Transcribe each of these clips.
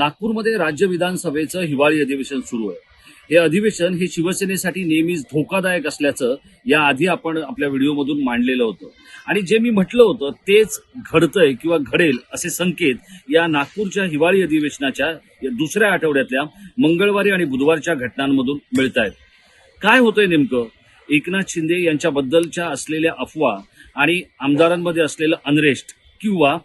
नागपूरमध्ये राज्य विधानसभेचं हिवाळी अधिवेशन सुरू आहे. हे अधिवेशन हे शिवसेनेसाठी नेहमीच धोकादायक असल्याचं या आधी आपण आपल्या व्हिडिओमधून मांडलेलं होतं. आणि जे मी म्हटलं होतं तेच घडतंय किंवा घडेल असे संकेत या नागपूरच्या हिवाळी अधिवेशनाच्या दुसऱ्या आठवड्यातल्या मंगळवारी आणि बुधवारच्या घटनांमधून मिळत आहेत काय होतंय नेमकं? एकनाथ शिंदे यांच्याबद्दलच्या असलेल्या अफवा आणि आमदारांमध्ये असलेलं अनरेस्ट किंवा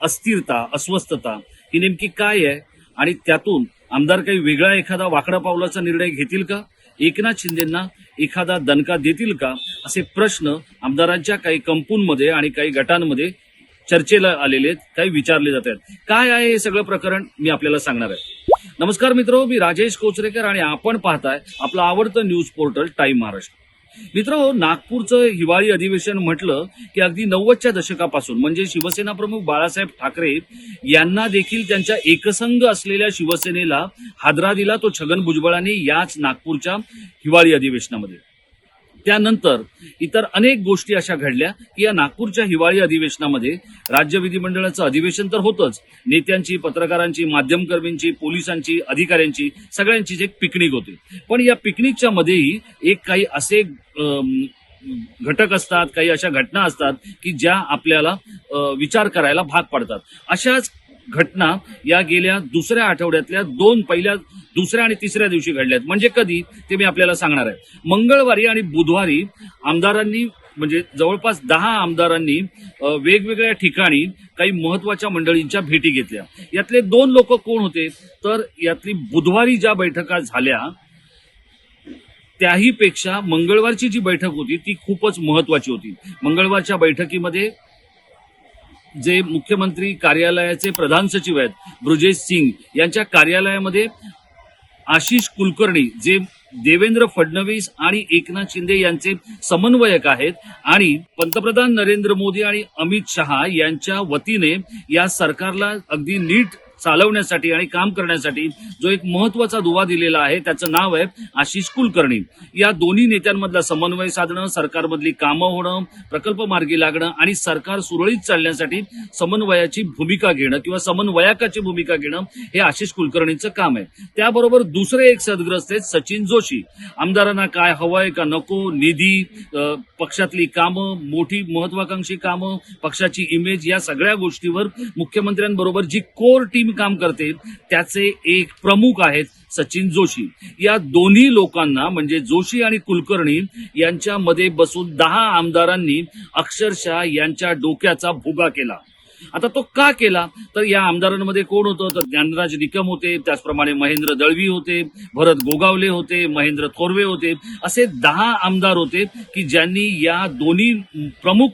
अस्थिरता अस्वस्थता ही नेमकी काय आहे? आणि त्यातून आमदार काही वेगळा एखादा वाकडा पावलाचा निर्णय घेतील का? एकनाथ शिंदेंना एखादा दणका देतील का? असे प्रश्न आमदारांच्या काही कंपूंमध्ये आणि काही गटांमध्ये चर्चेला आलेले आहेत काही विचारले जात आहेत. काय आहे हे सगळं प्रकरण? मी आपल्याला सांगणार आहे. नमस्कार मित्र मी राजेश कोचरेकर आणि आपण पाहताय आपलं आवडतं न्यूज पोर्टल टाइम महाराष्ट्र. मित्र नागपूरचं हिवाळी अधिवेशन म्हटलं की अगदी नव्वदच्या दशकापासून म्हणजे शिवसेना प्रमुख बाळासाहेब ठाकरे यांना देखील त्यांच्या एकसंघ असलेल्या शिवसेनेला हादरा दिला तो छगन भुजबळांनी याच नागपूरच्या हिवाळी अधिवेशनामध्ये. त्यानंतर इतर अनेक गोष्टी अशा घडल्या की या नागपूरच्या हिवाळी अधिवेशनामध्ये राज्य विधिमंडळाचं अधिवेशन तर होतंच. नेत्यांची पत्रकारांची माध्यमकर्मींची पोलिसांची अधिकाऱ्यांची सगळ्यांचीच एक पिकनिक होती. पण या पिकनिकच्या मध्येही एक काही असे घटक असतात काही अशा घटना असतात की ज्या आपल्याला विचार करायला भाग पाडतात. अशाच घटना या गेल्या दुसऱ्या आठवड्यातल्या दोन पहिल्या दुसऱ्या आणि तिसऱ्या दिवशी घडल्यात. म्हणजे कधी? ते मी आपल्याला सांगणार आहे. मंगळवारी आणि बुधवारी आमदारांनी म्हणजे जवळपास दहा आमदारांनी वेगवेगळ्या ठिकाणी काही महत्त्वाच्या मंडळींच्या भेटी घेतल्या. यातले दोन लोक कोण होते? तर यातली बुधवारी ज्या बैठका झाल्या त्याहीपेक्षा मंगळवारची जी बैठक होती ती खूपच महत्वाची होती. मंगळवारच्या बैठकीमध्ये जे मुख्यमंत्री कार्यालयाचे प्रधान सचिव आहेत ब्रुजेश सिंग यांच्या कार्यालयामध्ये आशिष कुलकर्णी जे देवेंद्र फडणवीस आणि एकनाथ शिंदे यांचे समन्वयक आहेत आणि पंतप्रधान नरेंद्र मोदी आणि अमित शहा यांच्या वतीने या सरकारला अगदी नीट चालवण्यासाठी आणि काम करण्यासाठी जो एक महत्त्वाचा दुवा दिलेला आहे त्याचं नाव आहे आशिष कुलकर्णी. या दोन्ही नेत्यांमधला समन्वय साधणं सरकारमधली कामं होणं प्रकल्प मार्गी लागणं आणि सरकार सुरळीत चालण्यासाठी समन्वयाची भूमिका घेणं किंवा समन्वयकाची भूमिका घेणं हे आशिष कुलकर्णीचं काम आहे. त्याबरोबर दुसरे एक सदग्रस्त आहेत सचिन जोशी. आमदारांना काय हवंय का नको निधी पक्षातली कामं मोठी महत्वाकांक्षी कामं पक्षाची इमेज या सगळ्या गोष्टीवर मुख्यमंत्र्यांबरोबर जी कोर टीम काम करते त्याचे एक प्रमुख आहेत सचिन जोशी. या दोन्ही लोकांना म्हणजे जोशी आणि कुलकर्णी यांच्यामध्ये बसून दहा आमदारांनी अक्षरशः यांच्या डोक्याचा भुगा केला. आता तो का केला? तर या आमदारांमध्ये कोण होतं? तर ज्ञानराज निकम होते त्याचप्रमाणे महेंद्र दळवी होते भरत गोगावले होते महेंद्र थोरवे होते. असे दहा आमदार होते की ज्यांनी या दोन्ही प्रमुख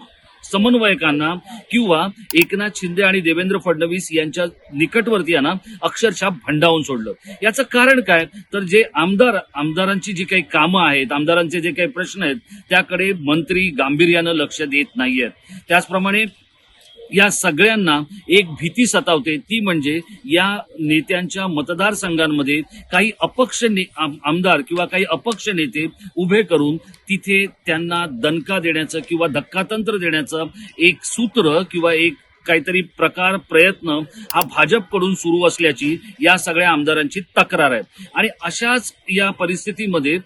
समन्वयकांना किंवा एकनाथ शिंदे आणि देवेंद्र फडणवीस यांच्या निकटवर्ती यांना अक्षरशः भंडावून सोडलं. याचं कारण काय? तर जे आमदार आमदारांची जी काही कामं आहेत आमदारांचे जे काही प्रश्न आहेत त्याकडे मंत्री गांभीर्यानं लक्ष देत नाहीयेत. त्याचप्रमाणे या सगळ्यांना एक भीती सतावते. ती म्हणजे या नेत्यांच्या मतदारसंघांमध्ये काही अपक्ष ने- आमदार किंवा काही अपक्ष नेते उभे करून तिथे त्यांना दणका देण्याचं किंवा धक्कातंत्र देण्याचं एक सूत्र किंवा एक काहीतरी प्रकार प्रयत्न हा भाजपकडून सुरू असल्याची या सगळ्या आमदारांची तक्रार आहे. आणि अशाच या परिस्थितीमध्ये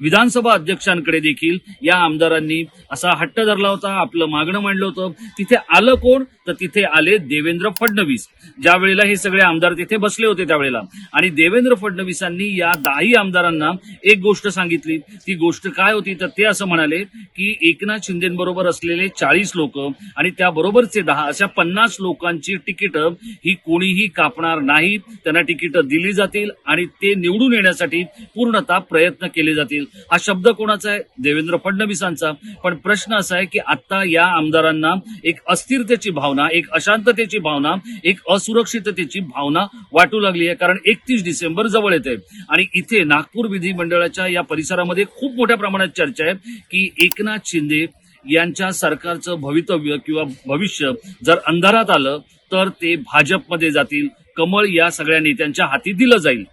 विधानसभा अध्यक्षांकडे देखील या आमदारांनी असा हट्ट धरला होता आपलं मागणं मांडलं होतं. तिथे आलं कोण? तर तिथे आले देवेंद्र फडणवीस. ज्या वेळेला हे सगळे आमदार तिथे बसले होते त्यावेळेला. आणि देवेंद्र फडणवीसांनी या दहाही आमदारांना एक गोष्ट सांगितली. ती गोष्ट काय होती? तर ते असं म्हणाले की एकनाथ शिंदेबरोबर असलेले चाळीस लोक आणि त्याबरोबरचे दहा अशा पन्नास लोकांची तिकीटं ही कोणीही कापणार नाही. त्यांना तिकीटं दिली जातील आणि ते निवडून येण्यासाठी पूर्णतः प्रयत्न केले जातील. हा शब्द कोणाचा आहे? देवेंद्र फडणवीसांचा. पण प्रश्न असा आहे की आता या आमदारांना एक अस्थिरतेची भावना एक अशांततेची भावना एक असुरक्षिततेची भावना वाटू लागली आहे. कारण एकतीस डिसेंबर जवळ येते. आणि इथे नागपूर विधिमंडळाच्या या परिसरामध्ये खूप मोठ्या प्रमाणात चर्चा आहे की एकनाथ शिंदे यांच्या सरकारचं भवितव्य किंवा भविष्य जर अंधारात आलं तर ते भाजपमध्ये जातील. कमळ या सगळ्या नेत्यांच्या हाती दिलं जाईल.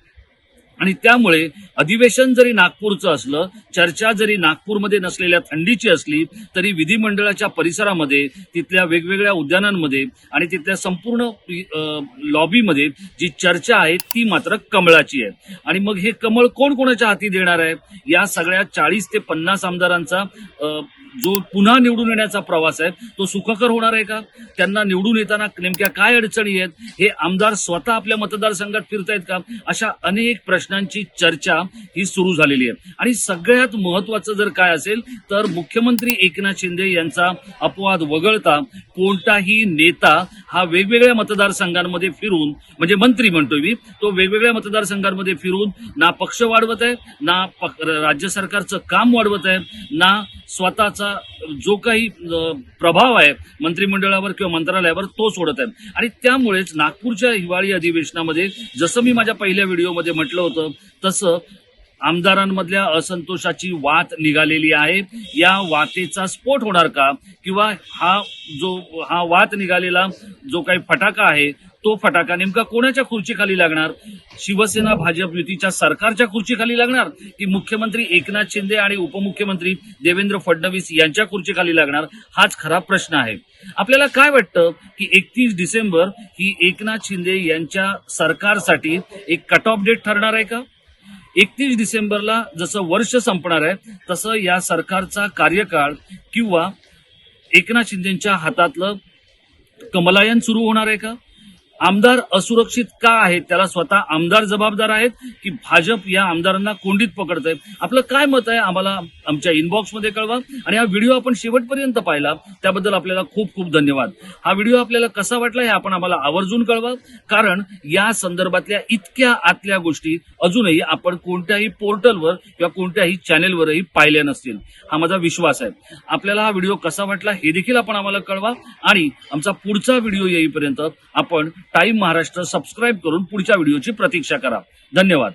आणि त्यामुळे अधिवेशन जरी नागपूरचं असलं चर्चा जरी नागपूरमध्ये नसलेल्या थंडीची असली तरी विधिमंडळाच्या परिसरामध्ये तिथल्या वेगवेगळ्या उद्यानांमध्ये आणि तिथल्या संपूर्ण लॉबीमध्ये जी चर्चा आहे ती मात्र कमळाची आहे. आणि मग हे कमळ कोण कोणाच्या हाती देणार आहे? या सगळ्या चाळीस ते पन्नास आमदारांचा जो पुन्हा निवडून येण्याचा प्रवास आहे तो सुखकर होणार आहे का? त्यांना निवडून येताना नेमक्या काय अडचणी आहेत? हे आमदार स्वतः आपल्या मतदारसंघात फिरतायत का? अशा अनेक प्रश्नांची चर्चा ही सुरू झालेली आहे. आणि सगळ्यात महत्वाचं जर काय असेल तर मुख्यमंत्री एकनाथ शिंदे यांचा अपवाद वगळता कोणताही नेता हा वेगवेगळ्या मतदारसंघांमध्ये फिरून म्हणजे मंत्री म्हणतोय मी तो वेगवेगळ्या मतदारसंघांमध्ये फिरून ना पक्ष वाढवत आहे ना राज्य सरकारचं काम वाढवत आहे ना स्वतःचा जो काही प्रभाव आहे मंत्रिमंडळावर किंवा मंत्रालयावर तो सोडत आहे आणि त्यामुळेच नागपूरच्या हिवाळी अधिवेशनामध्ये जसं मी माझ्या पहिल्या व्हिडिओमध्ये म्हटलं होतं तसं आमदारांमधल्या असंतोषाची वात निघालेली आहे. या वातेचा स्फोट होणार का? किंवा हा जो हा वात निघालेला जो काही फटाका आहे तो फटाका नेमका कोणाच्या खुर्चीखाली लागणार? शिवसेना भाजप युतीच्या सरकारच्या खुर्चीखाली लागणार? की मुख्यमंत्री एकनाथ शिंदे आणि उपमुख्यमंत्री देवेंद्र फडणवीस यांच्या खुर्चीखाली लागणार? हाच खरा प्रश्न आहे. आपल्याला काय वाटतं की एकतीस डिसेंबर ही एकनाथ शिंदे यांच्या सरकारसाठी एक कट ऑफ डेट ठरणार आहे का? एकतीस डिसेंबरला जसं वर्ष संपणार आहे तसं या सरकारचा कार्यकाळ किंवा एकनाथ शिंदेच्या हातातलं कमलायन सुरू होणार आहे का? आमदार असुरक्षित का आहेत? त्याला स्वतः आमदार जबाबदार आहेत की भाजप या आमदारांना कोंडीत पकडत आहे आपलं काय मत आहे? आम्हाला आमच्या इनबॉक्समध्ये कळवा. आणि हा व्हिडिओ आपण शेवटपर्यंत पाहिला त्याबद्दल आपल्याला खूप खूप धन्यवाद. हा व्हिडिओ आपल्याला कसा वाटला हे आपण आम्हाला आवर्जून कळवा. कारण या संदर्भातल्या इतक्या आतल्या गोष्टी अजूनही आपण कोणत्याही पोर्टलवर किंवा कोणत्याही चॅनेलवरही पाहिल्या नसतील. हा माझा विश्वास आहे. आपल्याला हा व्हिडिओ कसा वाटला हे देखील आपण आम्हाला कळवा. आणि आमचा पुढचा व्हिडिओ येईपर्यंत आपण टाईम महाराष्ट्र सबस्क्राईब करून पुढच्या व्हिडिओची प्रतीक्षा करा. धन्यवाद.